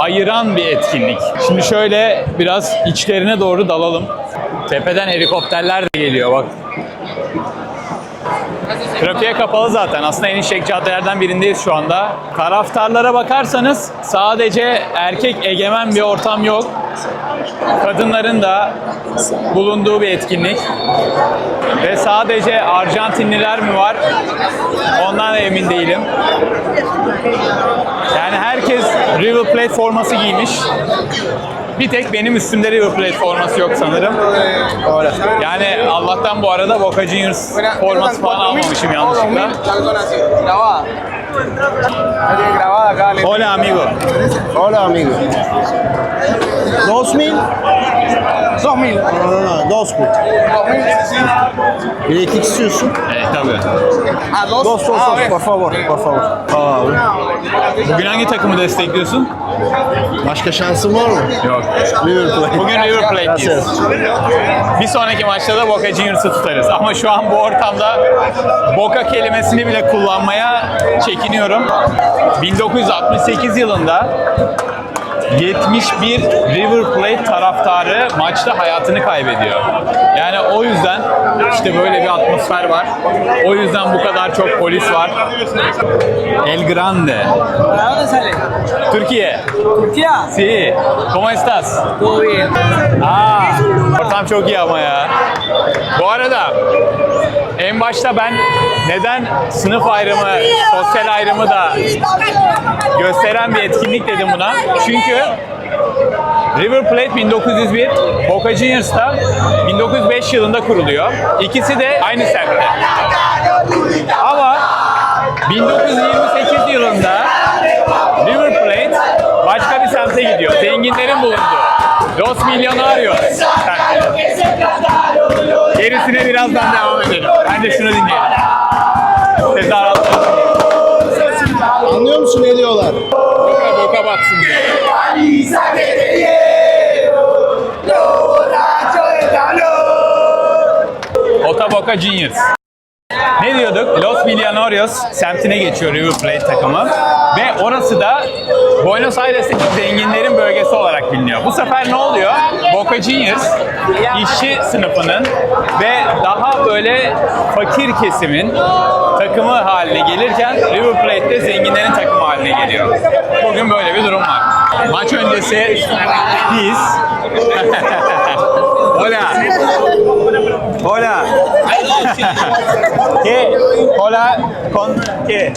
ayıran bir etkinlik. Şimdi şöyle biraz içlerine doğru dalalım. Tepeden helikopterler de geliyor bak. Trafiğe kapalı zaten. Aslında en işlek caddelerden birindeyiz şu anda. Taraftarlara bakarsanız sadece erkek egemen bir ortam yok. Kadınların da bulunduğu bir etkinlik. Ve sadece Arjantinliler mi var? Ondan da emin değilim. River Plate forması giymiş. Bir tek benim üstümde River Plate forması yok sanırım. Yani Allah'tan bu arada Boca Juniors forması falan almamışım yanlışlıkla. Hola amigo. Hola amigo. ¿Dos mil? Dos mil. No, no, no, dos mil. Dos mil. Bileklik istiyorsun. Evet tabii. A dos. Dos, dos, Ah, por favor, por favor. Abi. Bugün hangi takımı destekliyorsun? Başka şansın var mı? Yok. River Plate. Bugün River Plate'deyiz. Bir sonraki maçta da Boca Juniors'ı tutarız. Ama şu an bu ortamda Boca kelimesini bile kullanmaya çekiniyorum. 1968 yılında 71 River Plate taraftarı maçta hayatını kaybediyor. Yani o yüzden işte böyle bir atmosfer var. O yüzden bu kadar çok polis var. El Grande. Türkiye. Turquía. Si. ¿Cómo estás? Todo bien. Aa, ortam çok iyi ama ya. Bu arada en başta ben neden sınıf ayrımı, sosyal ayrımı da gösteren bir etkinlik dedim buna. Çünkü River Plate 1901, Boca Juniors da 1905 yılında kuruluyor. İkisi de aynı semtte. Ama 1928 yılında River Plate başka bir semte gidiyor. Zenginlerin bulunduğu. Los Millonarios semti. Gerisine birazdan devam edelim. Bence boka batsın diye. Ota Boca. Ne diyorduk? Los Millonarios semtine geçiyor River Plate takımı. Ve orası da Buenos Aires'teki zenginlerin bölgesi olarak biliniyor. Bu sefer ne oluyor? Juniors işçi sınıfının ve daha böyle fakir kesimin takımı haline gelirken River Plate de zenginlerin takımı haline geliyor. Bugün böyle bir durum var. Maç öncesi biz Hola. Hola. ¿Qué? Hola. ¿Con qué?